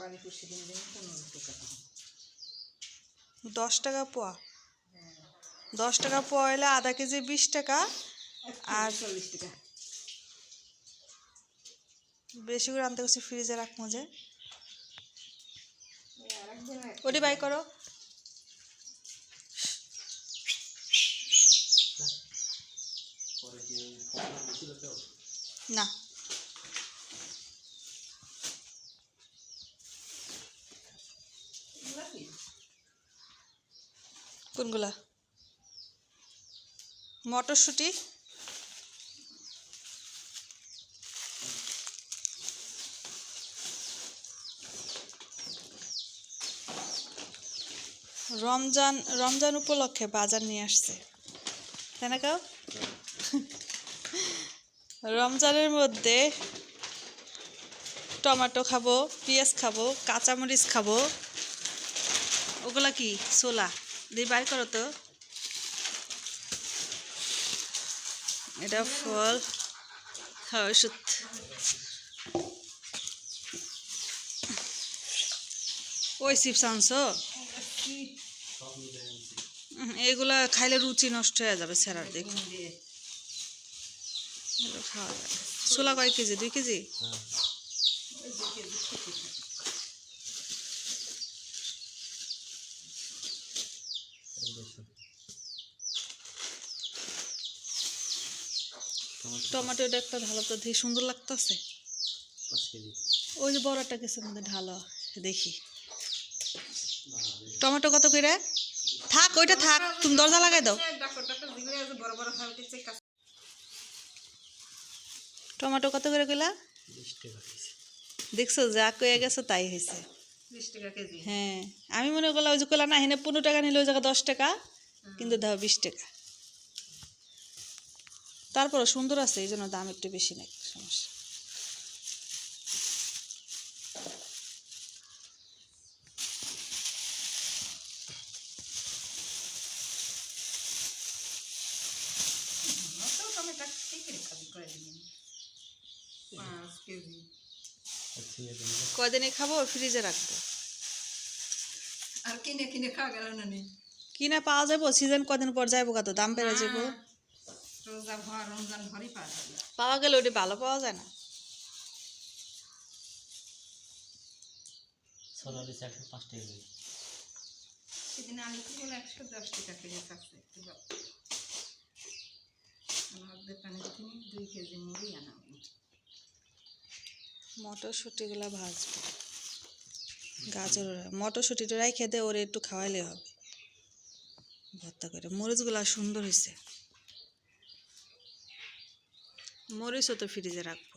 পুষি দিন দিন পনেরো টাকা দাম। দশ টাকা পোয়া। দশ টাকা পোয়া হলে আধা কেজি বিশ টাকা আর চল্লিশ টাকা। বেশি করে আনতে গেছি ফ্রিজে রাখব যে। ওটি বাই করো। না। কোনগুলা? মটরশুঁটি। রমজান রমজান উপলক্ষে বাজার নিয়ে আসছে। তাই না, কাউ? রমজানের মধ্যে টমেটো খাব, পেঁয়াজ খাব, কাঁচামরিচ খাব। ওগুলা কি? ছোলা। দিয়ে বাইর করো তো। এটা ফল হ্যাঁ ওষুধ। ওই চিপস আনছো? এগুলা খাইলে রুচি নষ্ট হয়ে যাবে স্যারার দিক। খাওয়া যাবে ছোলা কয় কেজি? দুই কেজি? ওই যে কেজি কুচি থাকে। টমেটো একটা ঢালো তো দেখি সুন্দর লাগতেছে? ওই যে বড়টা মধ্যে ঢালো দেখি। টমেটো কত করে? থাক ওইটা থাক তুমি দরজা লাগাই দাও। টমেটো কত করে কইলা? দেখছ যা কয়ে গেছো তাই হয়েছে হ্যাঁ আমি মনে করলাম ওই যে কইলা না হেনে পনেরো টাকা নিলে ওই জায়গায় দশ টাকা কিন্তু দাও বিশ টাকা। তারপরে সুন্দর আছে এই জন্য দাম একটু বেশি নাকি সমস্যা। অত টমেটো কি করে খাবি? ফ্রিজে রাখব। আর কিনে কিনে খাওয়া গেল না কিনা পাওয়া যাব সিজন কদিন পর যাইবো কত দাম বেড়ে যাব। রোজা ভর রমজান পাওয়া গেলে ওটি ভালো পাওয়া যায় না। সেদিন আলু কি বলে একশো দশ টাকা কেজি থাকছে আমার দোকানে দুই কেজি মুড়ি আনা। মটরশুঁটিগুলো ভাজবো। গাজর, মটরশুঁটিটা রাইখে দে, ওরে একটু খাওয়াইলে হবে। ভর্তা করে। মরিচগুলা সুন্দর হয়েছে মরিচও তো ফ্রিজে রাখব।